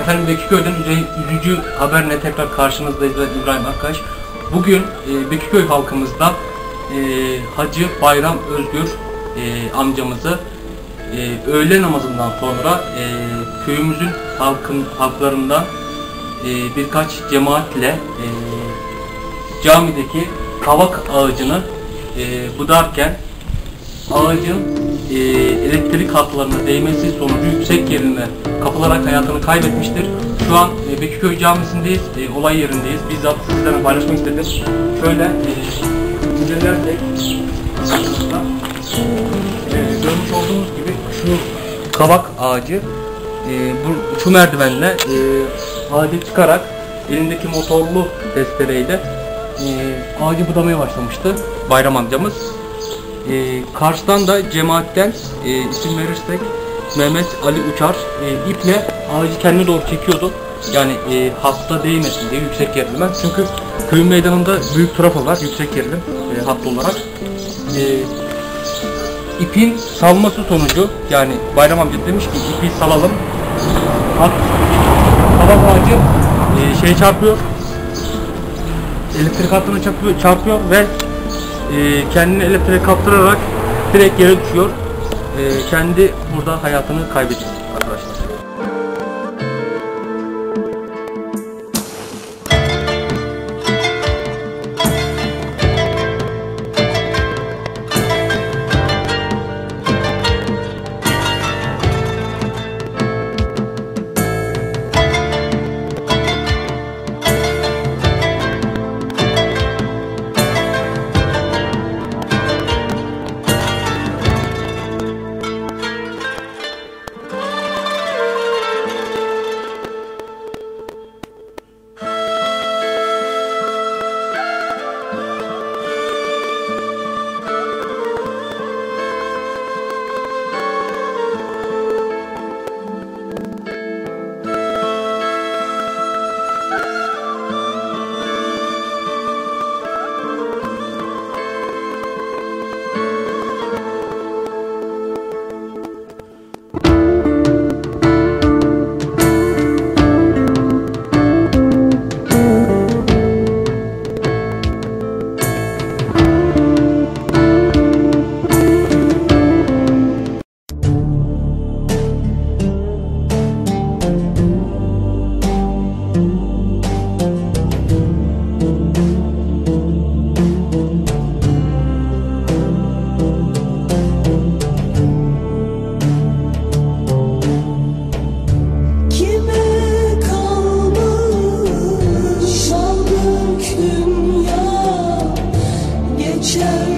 Efendim Bekiköy'den üzücü haberle tekrar karşınızdayız İbrahim Akkaş. Bugün e, Bekiköy halkımızda e, Hacı Bayram Özgür e, amcamızı e, öğle namazından sonra e, köyümüzün halkın halklarından e, birkaç cemaatle e, camideki kavak ağacını e, budarken ağacın e, elektrik hatlarına değmesi sonucu yüksek gerilme kapılarak hayatını kaybetmiştir. Şu an e, Bekiköy Camisi'ndeyiz, e, olay yerindeyiz. Bizzat sizlerle paylaşmak istedim. Şöyle e, incelersek e, görmüş olduğunuz gibi şu kavak ağacı e, bu, şu merdivenle e, ağacı çıkarak elindeki motorlu testereyle e, ağacı budamaya başlamıştı Bayram amcamız. E, karşıdan da cemaatten e, isim verirsek Mehmet Ali Uçar e, iple ağacı kendine doğru çekiyordu. Yani e, hatta değmesin diye yüksek gerilim. Çünkü köyün meydanında büyük trafo var yüksek gerilim e, hattı olarak. E, ipin salması sonucu yani Bayram amca demiş ki ipi salalım. Hat, kabak ağacı e, şey çarpıyor. Elektrik hattına çarpıyor, çarpıyor ve e, kendini elektriğe kaptırarak direkt yere düşüyor. E, kendi burada hayatını kaybediyor 生